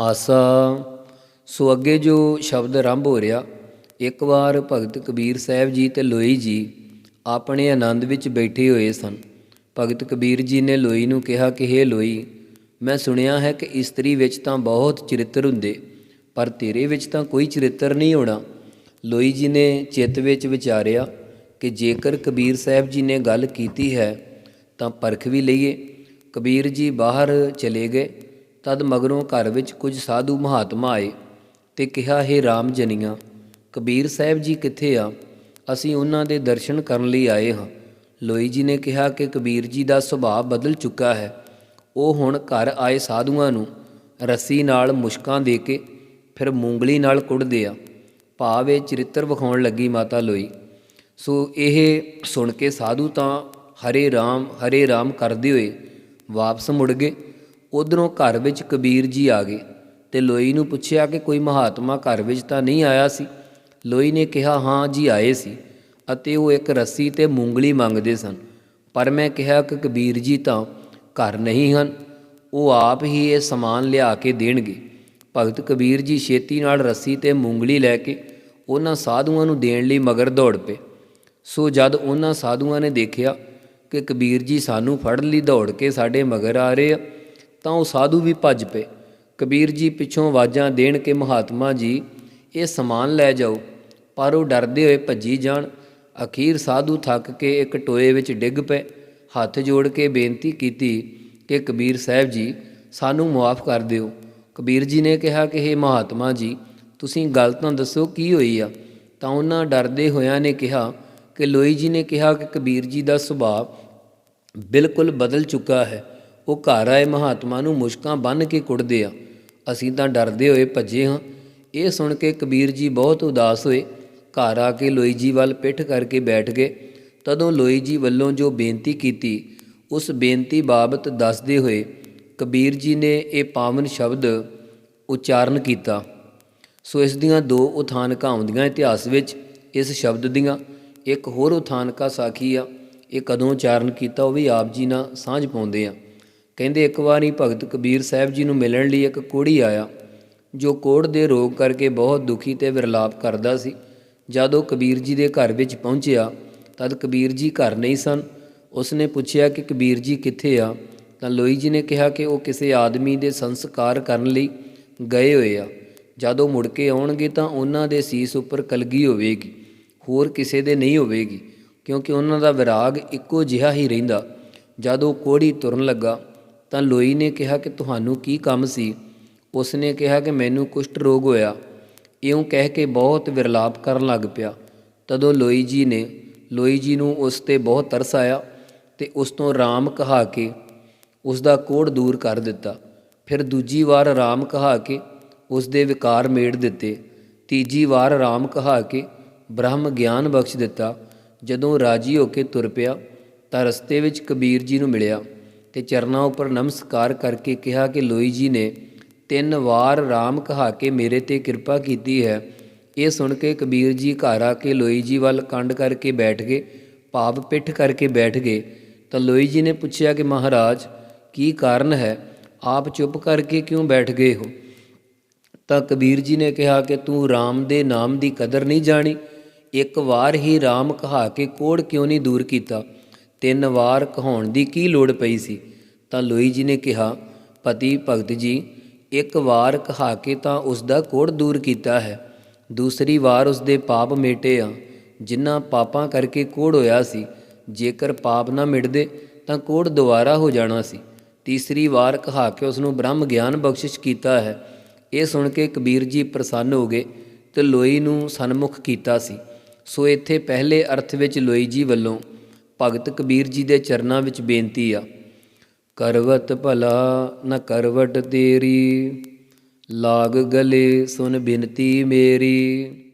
ਆਸਾ। ਸੋ ਅੱਗੇ ਜੋ ਸ਼ਬਦ ਆਰੰਭ ਹੋ ਰਿਹਾ, ਇੱਕ ਵਾਰ ਭਗਤ ਕਬੀਰ ਸਾਹਿਬ ਜੀ ਤੇ ਲੋਈ ਜੀ ਆਪਣੇ ਆਨੰਦ ਵਿੱਚ ਬੈਠੇ ਹੋਏ ਸਨ। ਭਗਤ ਕਬੀਰ ਜੀ ਨੇ ਲੋਈ ਨੂੰ ਕਿਹਾ ਕਿ, ਹੇ ਲੋਈ, ਮੈਂ ਸੁਣਿਆ ਹੈ ਕਿ ਇਸਤਰੀ ਵਿੱਚ ਤਾਂ ਬਹੁਤ ਚਰਿੱਤਰ ਹੁੰਦੇ, ਪਰ ਤੇਰੇ ਵਿੱਚ ਤਾਂ ਕੋਈ ਚਰਿੱਤਰ ਨਹੀਂ ਹੋਣਾ। ਲੋਈ ਜੀ ਨੇ ਚਿੱਤ ਵਿੱਚ ਵਿਚਾਰਿਆ ਕਿ ਜੇਕਰ ਕਬੀਰ ਸਾਹਿਬ ਜੀ ਨੇ ਗੱਲ ਕੀਤੀ ਹੈ, ਤਾਂ ਪਰਖ ਵੀ ਲਈਏ। ਕਬੀਰ ਜੀ ਬਾਹਰ ਚਲੇ ਗਏ। ਤਦ ਮਗਰੋਂ ਘਰ ਵਿੱਚ ਕੁਝ ਸਾਧੂ ਮਹਾਤਮਾ ਆਏ ਤੇ ਕਿਹਾ, ਹੈ ਰਾਮ ਜਨੀਆਂ, ਕਬੀਰ ਸਾਹਿਬ ਜੀ ਕਿੱਥੇ ਆ? ਅਸੀਂ ਉਹਨਾਂ ਦੇ ਦਰਸ਼ਨ ਕਰਨ ਲਈ ਆਏ ਹਾਂ। ਲੋਈ ਜੀ ਨੇ ਕਿਹਾ ਕਿ ਕਬੀਰ ਜੀ ਦਾ ਸੁਭਾਅ ਬਦਲ ਚੁੱਕਾ ਹੈ। ਉਹ ਹੁਣ ਘਰ ਆਏ ਸਾਧੂਆਂ ਨੂੰ ਰੱਸੀ ਨਾਲ ਮੁਸ਼ਕਾਂ ਦੇ ਕੇ ਫਿਰ ਮੂੰਗਲੀ ਨਾਲ ਕੁੱਟਦੇ ਆ। ਭਾਵ ਇਹ ਚਰਿੱਤਰ ਵਿਖਾਉਣ ਲੱਗੀ ਮਾਤਾ ਲੋਈ। ਸੋ ਇਹ ਸੁਣ ਕੇ ਸਾਧੂ ਤਾਂ ਹਰੇ ਰਾਮ ਹਰੇ ਰਾਮ ਕਰਦੇ ਹੋਏ ਵਾਪਸ ਮੁੜ ਗਏ। ਉਧਰੋਂ ਘਰ ਵਿੱਚ ਕਬੀਰ ਜੀ ਆ ਗਏ ਤੇ ਲੋਈ ਨੂੰ ਪੁੱਛਿਆ ਕਿ ਕੋਈ ਮਹਾਤਮਾ ਘਰ ਵਿੱਚ ਤਾਂ ਨਹੀਂ ਆਇਆ ਸੀ? ਲੋਈ ਨੇ ਕਿਹਾ, ਹਾਂ ਜੀ, ਆਏ ਸੀ ਅਤੇ ਉਹ ਇੱਕ ਰੱਸੀ ਤੇ ਮੂੰਗਲੀ ਮੰਗਦੇ ਸਨ। ਪਰ ਮੈਂ ਕਿਹਾ ਕਿ ਕਬੀਰ ਜੀ ਤਾਂ ਘਰ ਨਹੀਂ ਹਨ। ਉਹ ਆਪ ਹੀ ਇਹ ਸਮਾਨ ਲਿਆ ਕੇ ਦੇਣਗੇ। ਭਗਤ ਕਬੀਰ ਜੀ ਛੇਤੀ ਨਾਲ ਰੱਸੀ ਤੇ ਮੂੰਗਲੀ ਲੈ ਕੇ ਉਹਨਾਂ ਸਾਧੂਆਂ ਨੂੰ ਦੇਣ ਲਈ ਮਗਰ ਦੌੜ ਪਏ। ਸੋ ਜਦ ਉਹਨਾਂ ਸਾਧੂਆਂ ਨੇ ਦੇਖਿਆ ਕਿ ਕਬੀਰ ਜੀ ਸਾਨੂੰ ਫੜਨ ਲਈ, ਦੌੜ ਕੇ ਸਾਡੇ ਮਗਰ ਆ ਰਹੇ ਆ ਤਾਂ ਉਹ ਸਾਧੂ ਵੀ ਭੱਜ ਪਏ। ਕਬੀਰ ਜੀ ਪਿੱਛੋਂ ਆਵਾਜ਼ਾਂ ਦੇਣ ਕੇ ਮਹਾਤਮਾ ਜੀ, ਇਹ ਸਮਾਨ ਲੈ ਜਾਓ, ਪਰ ਉਹ ਡਰਦੇ ਹੋਏ ਭੱਜੀ ਜਾਣ। ਅਖੀਰ ਸਾਧੂ ਥੱਕ ਕੇ ਇੱਕ ਟੋਏ ਵਿੱਚ ਡਿੱਗ ਪਏ। ਹੱਥ ਜੋੜ ਕੇ ਬੇਨਤੀ ਕੀਤੀ ਕਿ ਕਬੀਰ ਸਾਹਿਬ ਜੀ, ਸਾਨੂੰ ਮੁਆਫ ਕਰ ਦਿਓ। ਕਬੀਰ ਜੀ ਨੇ ਕਿਹਾ ਕਿ ਇਹ ਮਹਾਤਮਾ ਜੀ, ਤੁਸੀਂ ਗੱਲ ਤਾਂ ਦੱਸੋ ਕੀ ਹੋਈ ਆ? ਤਾਂ ਉਹਨਾਂ ਡਰਦੇ ਹੋਇਆਂ ਨੇ ਕਿਹਾ ਕਿ ਲੋਈ ਜੀ ਨੇ ਕਿਹਾ ਕਿ ਕਬੀਰ ਜੀ ਦਾ ਸੁਭਾਅ ਬਿਲਕੁਲ ਬਦਲ ਚੁੱਕਾ ਹੈ। ਉਹ ਘਰ ਆਏ ਮਹਾਤਮਾ ਨੂੰ ਮੁਸ਼ਕਾਂ ਬੰਨ ਕੇ ਕੁੱਟਦੇ ਆ। ਅਸੀਂ ਤਾਂ ਡਰਦੇ ਹੋਏ ਭੱਜੇ ਹਾਂ। ਇਹ ਸੁਣ ਕੇ ਕਬੀਰ ਜੀ ਬਹੁਤ ਉਦਾਸ ਹੋਏ। ਘਰ ਆ ਕੇ ਲੋਈ ਜੀ ਵੱਲ ਪਿੱਠ ਕਰਕੇ ਬੈਠ ਗਏ। ਤਦੋਂ ਲੋਈ ਜੀ ਵੱਲੋਂ ਜੋ ਬੇਨਤੀ ਕੀਤੀ, ਉਸ ਬੇਨਤੀ ਬਾਬਤ ਦੱਸਦੇ ਹੋਏ ਕਬੀਰ ਜੀ ਨੇ ਇਹ ਪਾਵਨ ਸ਼ਬਦ ਉਚਾਰਨ ਕੀਤਾ। ਸੋ ਇਸ ਦੀਆਂ ਦੋ ਉਥਾਨਕਾਂ ਆਉਂਦੀਆਂ ਇਤਿਹਾਸ ਵਿੱਚ, ਇਸ ਸ਼ਬਦ ਦੀਆਂ। ਇੱਕ ਹੋਰ ਉਥਾਨਕਾ ਸਾਖੀ ਆ। ਇਹ ਕਦੋਂ ਉਚਾਰਨ ਕੀਤਾ ਉਹ ਵੀ ਆਪ ਜੀ ਨਾਲ ਸਾਂਝ ਪਾਉਂਦੇ ਆ। ਕਹਿੰਦੇ ਇੱਕ ਵਾਰੀ ਭਗਤ ਕਬੀਰ ਸਾਹਿਬ ਜੀ ਨੂੰ ਮਿਲਣ ਲਈ ਇੱਕ ਕੋੜੀ ਆਇਆ, ਜੋ ਕੋੜ ਦੇ ਰੋਗ ਕਰਕੇ ਬਹੁਤ ਦੁਖੀ ਤੇ ਵਿਰਲਾਪ ਕਰਦਾ ਸੀ। ਜਦ ਉਹ ਕਬੀਰ ਜੀ ਦੇ ਘਰ ਵਿੱਚ ਪਹੁੰਚਿਆ, ਤਦ ਕਬੀਰ ਜੀ ਘਰ ਨਹੀਂ ਸਨ। ਉਸਨੇ ਪੁੱਛਿਆ ਕਿ ਕਬੀਰ ਜੀ ਕਿੱਥੇ ਆ? ਤਾਂ ਲੋਈ ਜੀ ਨੇ ਕਿਹਾ ਕਿ ਉਹ ਕਿਸੇ ਆਦਮੀ ਦੇ ਸੰਸਕਾਰ ਕਰਨ ਲਈ ਗਏ ਹੋਏ ਆ। ਜਦੋਂ ਮੁੜ ਕੇ ਆਉਣਗੇ ਤਾਂ ਉਹਨਾਂ ਦੇ ਸੀਸ ਉੱਪਰ ਕਲਗੀ ਹੋਵੇਗੀ, ਹੋਰ ਕਿਸੇ ਦੇ ਨਹੀਂ ਹੋਵੇਗੀ, ਕਿਉਂਕਿ ਉਹਨਾਂ ਦਾ ਵਿਰਾਗ ਇੱਕੋ ਜਿਹਾ ਹੀ ਰਹਿੰਦਾ। ਜਦ ਉਹ ਕੋੜੀ ਤੁਰਨ ਲੱਗਾ ਤਾਂ ਲੋਈ ਨੇ ਕਿਹਾ ਕਿ ਤੁਹਾਨੂੰ ਕੀ ਕੰਮ ਸੀ? ਉਸ ਨੇ ਕਿਹਾ ਕਿ ਮੈਨੂੰ ਕੁਸ਼ਟ ਰੋਗ ਹੋਇਆ। ਇਉਂ ਕਹਿ ਕੇ ਬਹੁਤ ਵਿਰਲਾਪ ਕਰਨ ਲੱਗ ਪਿਆ। ਤਦੋਂ ਲੋਈ ਜੀ ਨੇ, ਲੋਈ ਜੀ ਨੂੰ ਉਸ ਤੇ ਬਹੁਤ ਤਰਸ ਆਇਆ ਤੇ ਉਸ ਤੋਂ ਰਾਮ ਕਹਾ ਕੇ ਉਸ ਦਾ ਕੋੜ ਦੂਰ ਕਰ ਦਿੱਤਾ। ਫਿਰ ਦੂਜੀ ਵਾਰ ਰਾਮ ਕਹਾ ਕੇ ਉਸ ਦੇ ਵਿਕਾਰ ਮੇੜ ਦਿੱਤੇ। ਤੀਜੀ ਵਾਰ ਰਾਮ ਕਹਾ ਕੇ ਬ੍ਰਹਮ ਗਿਆਨ ਬਖਸ਼ ਦਿੱਤਾ। ਜਦੋਂ ਰਾਜੀ ਹੋ ਕੇ ਤੁਰ ਪਿਆ ਤਾਂ ਰਸਤੇ ਵਿੱਚ ਕਬੀਰ ਜੀ ਨੂੰ ਮਿਲਿਆ। ਤੇ ਚਰਨਾਂ ਉੱਪਰ ਨਮਸਕਾਰ ਕਰਕੇ ਕਿਹਾ ਕਿ ਲੋਈ ਜੀ ਨੇ ਤਿੰਨ ਵਾਰ ਰਾਮ ਕਹਾ ਕੇ ਮੇਰੇ ਤੇ ਕਿਰਪਾ ਕੀਤੀ ਹੈ। ਇਹ ਸੁਣ ਕੇ ਕਬੀਰ ਜੀ ਘਰ ਆ ਕੇ ਲੋਈ ਜੀ ਵੱਲ ਕੰਡ ਕਰਕੇ ਬੈਠ ਗਏ, ਭਾਵ ਪਿੱਠ ਕਰਕੇ ਬੈਠ ਗਏ। ਤਾਂ ਲੋਈ ਜੀ ਨੇ ਪੁੱਛਿਆ ਕਿ ਮਹਾਰਾਜ, ਕੀ ਕਾਰਨ ਹੈ? ਆਪ ਚੁੱਪ ਕਰਕੇ ਕਿਉਂ ਬੈਠ ਗਏ ਹੋ? ਤਾਂ ਕਬੀਰ ਜੀ ਨੇ ਕਿਹਾ ਕਿ ਤੂੰ RAM ਦੇ ਨਾਮ ਦੀ ਕਦਰ ਨਹੀਂ ਜਾਣੀ। ਇੱਕ ਵਾਰ ਹੀ RAM ਕਹਾ ਕੇ ਕੋੜ ਕਿਉਂ ਨਹੀਂ ਦੂਰ ਕੀਤਾ? ਤਿੰਨ ਵਾਰ ਕਹਾਉਣ ਦੀ ਕੀ ਲੋੜ ਪਈ ਸੀ? ਤਾਂ ਲੋਈ ਜੀ ਨੇ ਕਿਹਾ, ਪਤੀ ਭਗਤ ਜੀ, ਇੱਕ ਵਾਰ ਕਹਾ ਕੇ ਤਾਂ ਉਸ ਦਾ ਕੋੜ ਦੂਰ ਕੀਤਾ ਹੈ। ਦੂਸਰੀ ਵਾਰ ਉਸ ਦੇ ਪਾਪ ਮੇਟੇ ਆ। ਜਿਨ੍ਹਾਂ ਪਾਪਾਂ ਕਰਕੇ ਕੋੜ ਹੋਇਆ ਸੀ, ਜੇਕਰ ਪਾਪ ਨਾ ਮਿਟਦੇ, ਤਾਂ ਕੋੜ ਦੁਬਾਰਾ ਹੋ ਜਾਣਾ ਸੀ। ਤੀਸਰੀ ਵਾਰ ਕਹਾ ਕੇ ਉਸ ਨੂੰ ਬ੍ਰਹਮ ਗਿਆਨ ਬਖਸ਼ਿਸ਼ ਕੀਤਾ ਹੈ। ਇਹ ਸੁਣ ਕੇ ਕਬੀਰ ਜੀ ਪ੍ਰਸੰਨ ਹੋ ਗਏ ਤੇ ਲੋਈ ਨੂੰ ਸਨਮੁਖ ਕੀਤਾ ਸੀ। ਸੋ ਇੱਥੇ ਪਹਿਲੇ ਅਰਥ ਵਿੱਚ ਲੋਈ ਜੀ ਵੱਲੋਂ ਭਗਤ ਕਬੀਰ ਜੀ ਦੇ ਚਰਨਾਂ ਵਿੱਚ ਬੇਨਤੀ ਆ, ਕਰਵਤ ਭਲਾ ਨ ਕਰਵਟ ਤੇਰੀ, ਲਾਗ ਗਲੇ ਸੁਨ ਬਿਨਤੀ ਮੇਰੀ।